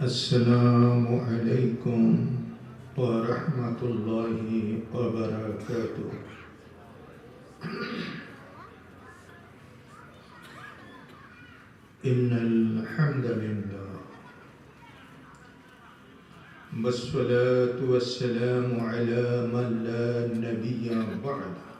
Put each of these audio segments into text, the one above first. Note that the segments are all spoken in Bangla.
السلام عليكم ورحمة الله وبركاته. إن الحمد لله. والصلاة والسلام على من لا نبي بعده.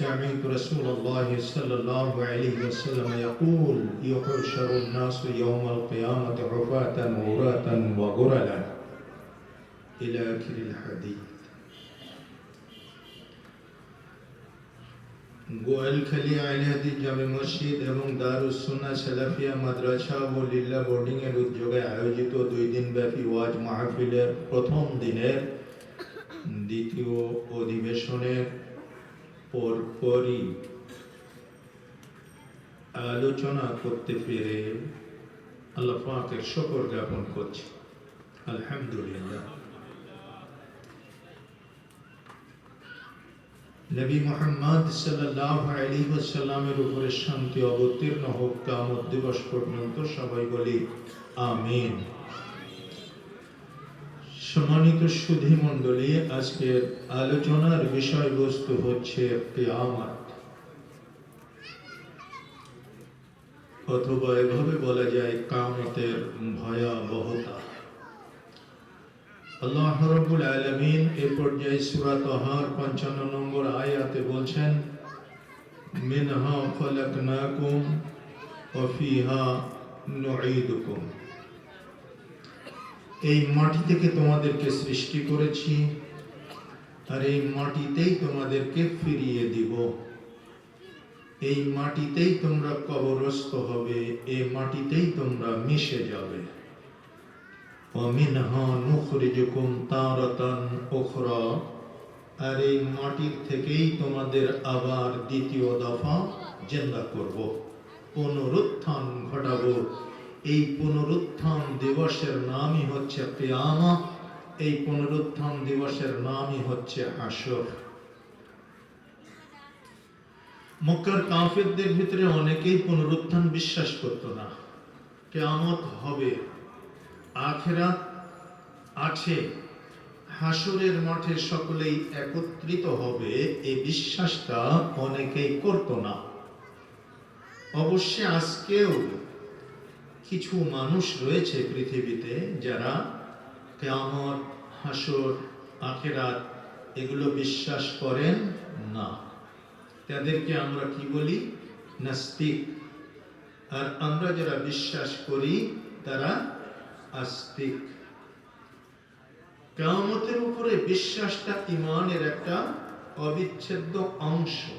سمعت رسول الله صلى الله عليه وسلم يقول يحشر الناس يوم القيامة عفاة عراة وغرلا إلى آخر الحديث গোয়ালখালী আলিহাদি জামে মসজিদ এবং দারুসুন্না সালাফিয়া মাদ্রাসা ও লিল্লা বোর্ডিং এর উদ্যোগে আয়োজিত দুই দিন ব্যাপী ওয়াজ মাহফিলের প্রথম দিনের দ্বিতীয় অধিবেশনের পরপরই আলোচনা করতে পেরে আল্লাহ পাকের শকর জ্ঞাপন করছি। আলহামদুলিল্লাহ। নবী মোহাম্মদ ওয়াসাল্লামের উপরে শান্তি অবতীর্ণ হোক, কিয়ামত দিবস পর্যন্ত সবাই বলি, আমিন। সম্মানিত সুধী মণ্ডলী, আজকের আলোচনার বিষয়বস্তু হচ্ছে কিয়ামত অথবা এভাবে বলা যায়, কামতের ভয়াবহতা। আল্লাহ রব্বুল আলামিন এ পর্যায়ে সূরা তাহার 55 নম্বর আয়াতে বলছেন, মিনহা খলাকনাকুম ওয়া ফিহা নুঈদুকুম। এই মাটি থেকে তোমাদেরকে সৃষ্টি করেছি। আর এই মাটিতেই তোমাদেরকে ফিরিয়ে দিব। এই মাটিতেই তোমরা কবরস্থ হবে এই মাটিতেই তোমরা মিশে যাবে। আর এই মাটির থেকেই তোমাদের আবার দ্বিতীয় দফা জেন্দা করব, পুনরুত্থান ঘটাবো। এই পুনরুত্থান দিবসের নামই হচ্ছে কিয়ামা এই পুনরুত্থান দিবসের নামই হচ্ছে হাসর মক্কার কাফেরদের ভিতরে অনেকেই পুনরুত্থান বিশ্বাস করত না। কেয়ামত হবে, আখেরাত আছে, হাসরের মাঠে সকলেই একত্রিত হবে, এই বিশ্বাসটা অনেকেই করত না। অবশ্যই আজকেও কিছু মানুষ রয়েছে পৃথিবীতে যারা কেয়ামত হাসর আখেরাত এগুলো বিশ্বাস করেন না। তাদেরকে আমরা কি বলি? নাস্তিক। আর আমরা যারা বিশ্বাস করি, তারা আস্তিক। কেয়ামতের উপরে বিশ্বাসটা ইমানের একটা অবিচ্ছেদ্য অংশ।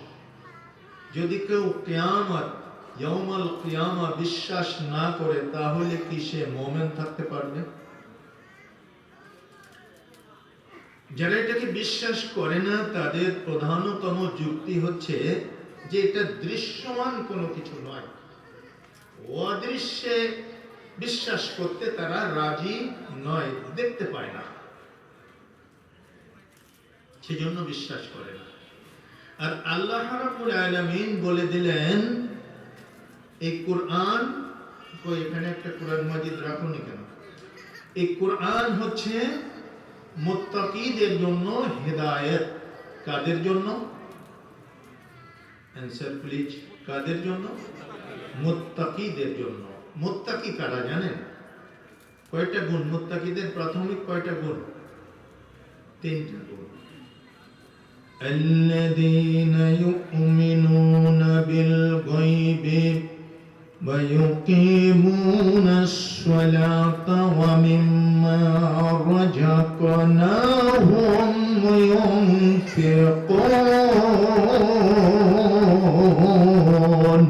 যদি কেউ কেয়ামত ইয়মাল কিয়ামা, বিশ্বাস না করে তাহলে কি সে মোমেন থাকতে পারবে? যারা এটাকে বিশ্বাস করে না, তাদের প্রধানতম যুক্তি হচ্ছে যে এটা দৃশ্যমান কোনো কিছু নয়। অদৃশ্যে বিশ্বাস করতে তারা রাজি নয়, দেখতে পায় না। সেজন্য বিশ্বাস করে না। আর আল্লাহ রাব্বুল আলামিন বলে দিলেন এই কোরআন কই এখানে একটা কোরআন মাজিদ রাখুনি কেন এই কোরআন হচ্ছে মুত্তাকিদের জন্য হেদায়েত কাদের জন্য অ্যান্সার প্লিজ কাদের জন্য মুত্তাকিদের জন্য মুত্তাকি কারা জানেন কয়টা গুণ মুত্তাকিদের প্রাথমিক কয়টা গুণ তিনটা গুণ الذين يؤمنون ويقيمون الصلاة ومما رزقناهم ينفقون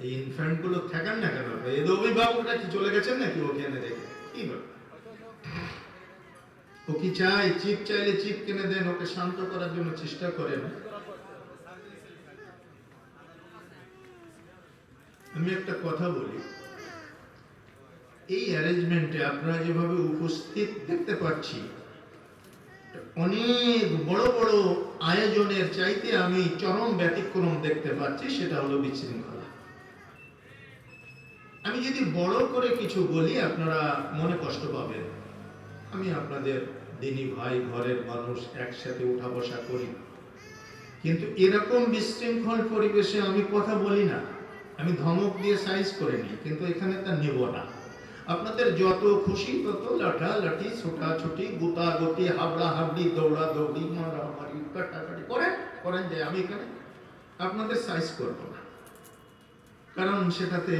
এই ইনফ্যান্ট গুলো থাকেন না কেন এই অভিভাবকরা কি চলে গেছেন নাকি ওকে এনে রেখে কি ব্যাপার? ও কি চাই চিপ চাইলে চিপ কিনে দেন ওকে শান্ত করার জন্য চেষ্টা করেন আমি একটা কথা বলি। এই অ্যারেঞ্জমেন্টে আপনারা যেভাবে উপস্থিত দেখতে পাচ্ছি, অনেক বড় বড় আয়োজনের চাইতে আমি চরম ব্যতিক্রম দেখতে পাচ্ছি, সেটা হলো বিশৃঙ্খলা। আমি যদি বড় করে কিছু বলি, আপনারা মনে কষ্ট পাবেন। আমি আপনাদের দিনী ভাই, ঘরের মানুষ একসাথে উঠা বসা করি। কিন্তু এরকম বিশৃঙ্খল পরিবেশে আমি কথা বলি না। আমি ধমক দিয়ে সাইজ করে নিই, কিন্তু এখানে তা নেব না। আপনাদের যত খুশি তত লাঠা, লাঠি ছোটাছুটি গুতা গতি হাবড়া, হাবড়ি, দৌড়া দৌড়ি মারামারি কাটাকাটি করেন করেন যে আমি এখানে আপনাদের সাইজ করব না। কারণ সেটাতে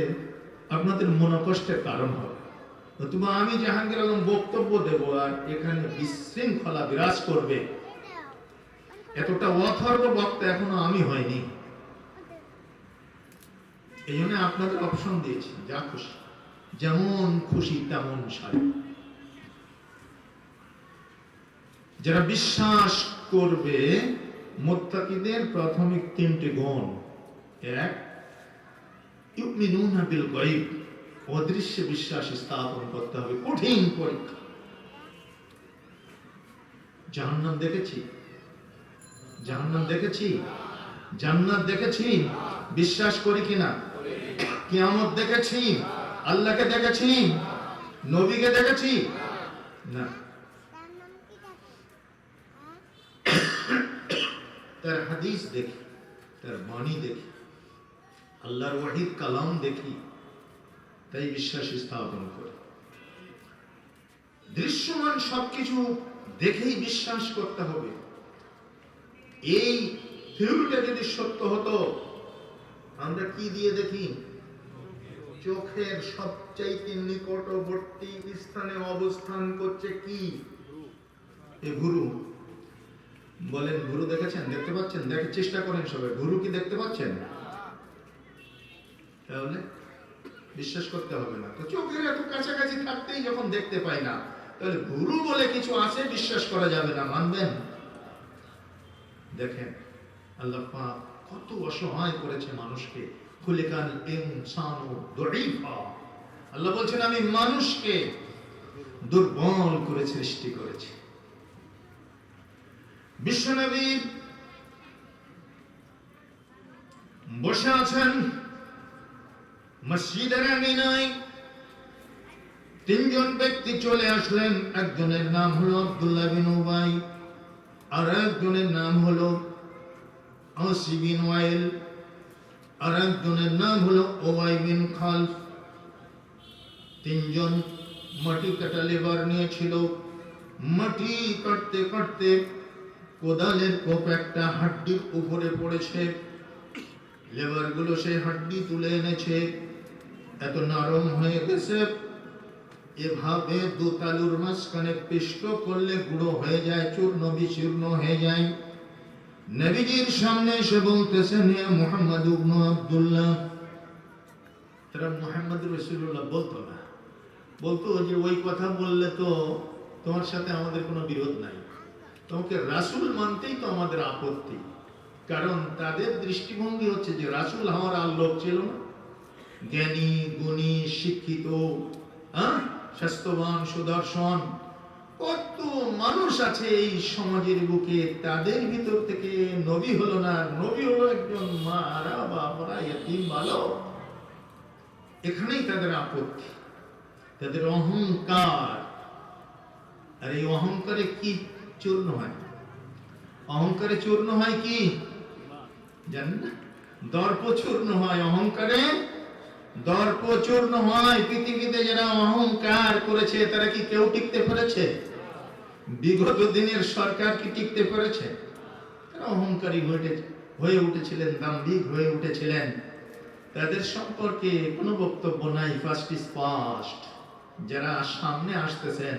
আপনাদের মনোকষ্টের কারণ হবে। নতুবা আমি জাহাঙ্গীর আলম বক্তব্য দেব আর এখানে বিশৃঙ্খলা বিরাজ করবে। এতটা অথর্ব বক্তা এখনও আমি হয়নি এই জন্য আপনাদের অপশন দিয়েছি, যা খুশি। যেমন খুশি, তেমন সারি। যারা বিশ্বাস করবে, মোত্তাকিদের প্রাথমিক তিনটি গুণ। এক, ইউমিনুনা বিল গায়ব। অদৃশ্য বিশ্বাস স্থাপন করতে হবে কঠিন পরীক্ষা। জাহান্নাম দেখেছি। জাহান্নাম দেখেছি? জান্নাত দেখেছি? বিশ্বাস করি কিনা? কিয়ামত দেখেছি, আল্লাহকে দেখেছি, নবীকে দেখেছি। না। তার হাদিস দেখি, তার বাণী দেখি, আল্লাহর ওয়াহিদ কালাম দেখি, তাই বিশ্বাস স্থাপন করি। দৃশ্যমান সবকিছু দেখেই বিশ্বাস করতে হবে। এই থিওরিটা যদি সত্য হতো আমরা কি দিয়ে দেখি? চোখের সবচাইতে নিকটবর্তী স্থানে অবস্থান করছে কি? এ গুরু। বলেন, গুরু দেখেছেন? দেখতে পাচ্ছেন? দেখার চেষ্টা করেন সবাই। গুরু কি দেখতে পাচ্ছেন? তাহলে বিশ্বাস করতে হবে না। তো চোখের এত কাছাকাছি থাকতেই যখন দেখতে পাই না, তাহলে গুরু বলে কিছু আছে, বিশ্বাস করা যাবে না। মানবেন? দেখেন, আল্লাহ পাক কত অসহায় করেছে মানুষকে। আল্লাহ বলছেন, আমি মানুষকে দুর্বল করে সৃষ্টি করেছি। বিশ্বনবী বসে আছেন মসজিদের তিনজন ব্যক্তি চলে আসলেন। একজনের নাম হলো আব্দুল্লাহ বিন উবাই আর একজনের নাম হলো আসি বিন ওয়াইল আর একজনের নাম হলো ওয়াই বিন খালফ। তিনজন মাটি কাটা লেবার নিয়েছিল মাটি কাটতে কাটতে কোদালের কোপ একটা হাড্ডির উপরে পড়েছে। লেবারগুলো সেই হাড্ডি তুলে এনেছে। এত নরম হয়ে গেছে। এভাবে দু তালুর মাঝখানে পিষ্ট করলে গুঁড়ো হয়ে যায়, চূর্ণ বিচূর্ণ হয়ে যায়। নবীজির সামনে এসে বলতেছেন হে মোহাম্মদ ইবনু আব্দুল্লাহ। তারা মোহাম্মদ রসুল্লাহ বলতো না। বলতো যে, ওই কথা বললে তো তোমার সাথে আমাদের কোনো বিরোধ নাই। তোমাকে রাসূল মানতেই তো আমাদের আপত্তি। কারণ তাদের দৃষ্টিভঙ্গি হচ্ছে যে, রাসূল হওয়ার আর লোক ছিল না। জ্ঞানী, গুণী, শিক্ষিত হ্যাঁ স্বাস্থ্যবান, সুদর্শন মানুষ আছে এই সমাজের বুকে, তাদের ভিতর থেকে নবী হলো না, নবী হলো একজন মারা বাবারা এতিম বালক। এখানেই তাদের আপত্তি, তাদের অহংকার। আর এই অহংকারে কি চূর্ণ হয়? অহংকারে চূর্ণ হয় কি? জানেন না দর্প চূর্ণ হয় অহংকারে, দর্প চূর্ণ হয় পৃথিবীতে যারা অহংকার করেছে, তারা কি কেউ টিকতে পেরেছে? বিগত দিনের সরকার কি টিকতে পেরেছে? তারা অহংকারী হয়ে হয়ে উঠেছিলেন, দাম্ভিক হয়ে উঠেছিলেন। তাদের সম্পর্কে কোনো বক্তব্য নাই ফার্স্ট ইজ ফার্স্ট যারা সামনে আসতেছেন,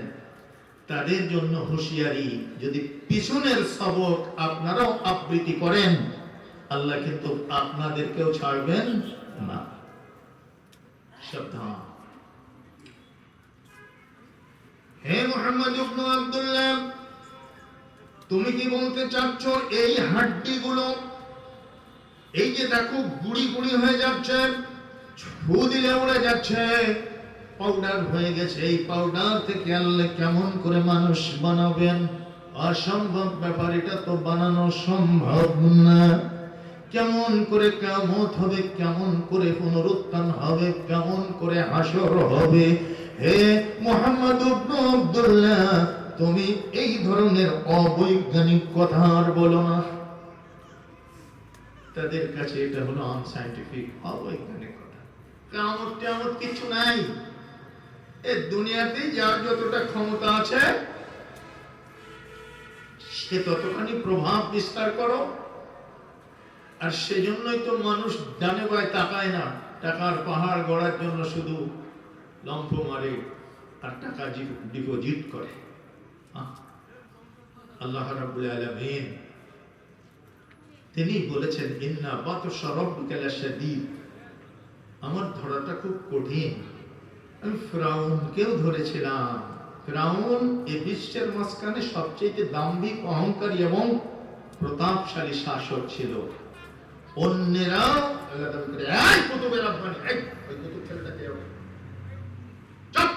তাদের জন্য হুঁশিয়ারি। যদি পিছনের সবক আপনারাও আবৃত্তি করেন, আল্লাহ কিন্তু আপনাদেরকেও ছাড়বেন না। সাবধান। হে মোহাম্মদ ইবনু আব্দুল্লাহ, তুমি কি বলতে চাচ্ছ এই হাড্ডিগুলো? এই যে দেখো, গুড়ি গুড়ি হয়ে যাচ্ছে, ছু দিলে উড়ে যাচ্ছে। পাউডার হয়ে গেছে, এই পাউডার থেকে আল্লাহ কেমন করে মানুষ বানাবেন? অসম্ভব ব্যাপার, এটা তো বানানো সম্ভব না। কেমন করে কেমত হবে, কেমন করে পুনরুত্থান হবে, কেমন করে হাসর হবে হে মোহাম্মদ আব্দুল্লাহ, তুমি এই ধরনের অবৈজ্ঞানিক কথা আর বলো না। তাদের কাছে এটা হলো আনসাইন্টিফিক অবৈজ্ঞানিক কথা। কামত টামত কিছু নাই। এ দুনিয়াতে যার যতটা ক্ষমতা আছে, সে ততখানি প্রভাব বিস্তার করো। আর সেজন্যই তো মানুষ ডানে বায় তাকায় না। টাকার পাহাড় গড়ার জন্য শুধু লম্ফ মারে আর টাকা ডিপোজিট করে। আল্লাহ রাব্বুল আলামিন তিনি বলেছেন, ইন্না বাতশা রাব্বিকা লাশাদীদ। আমার ধরাটা খুব কঠিন। আমি ফ্রাউনকেও ধরেছিলাম। ফ্রাউন এই বিশ্বের মাঝখানে সবচেয়ে দাম্ভিক, অহংকারী এবং প্রতাপশালী শাসক ছিল। অন্যেরা আল্লাহ কুতুবের আহ্বানে ওই কুতুব ছেলেটাকে এরকম। চুপ!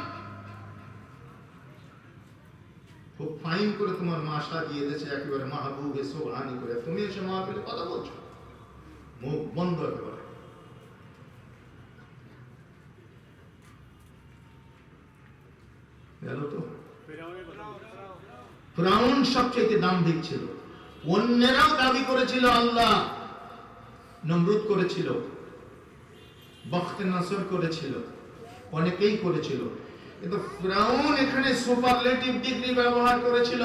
খুব ফাইন করে তোমার মা সাজিয়ে দিয়েছে, একেবারে মাহবুবে সোহানি করে। তুমি এসে মাহফিলে কথা বলছো? মুখ বন্ধ একেবারে। গেল তো? ফ্রাউন সবচেয়ে দাম্ভিক ছিল। অন্যেরাও দাবি করেছিল আল্লাহ, নমরুদ করেছিল, বখতে নাসর করেছিল, অনেকেই করেছিল। কিন্তু ফ্রাউন এখানে সুপারলেটিভ ডিগ্রি ব্যবহার করেছিল।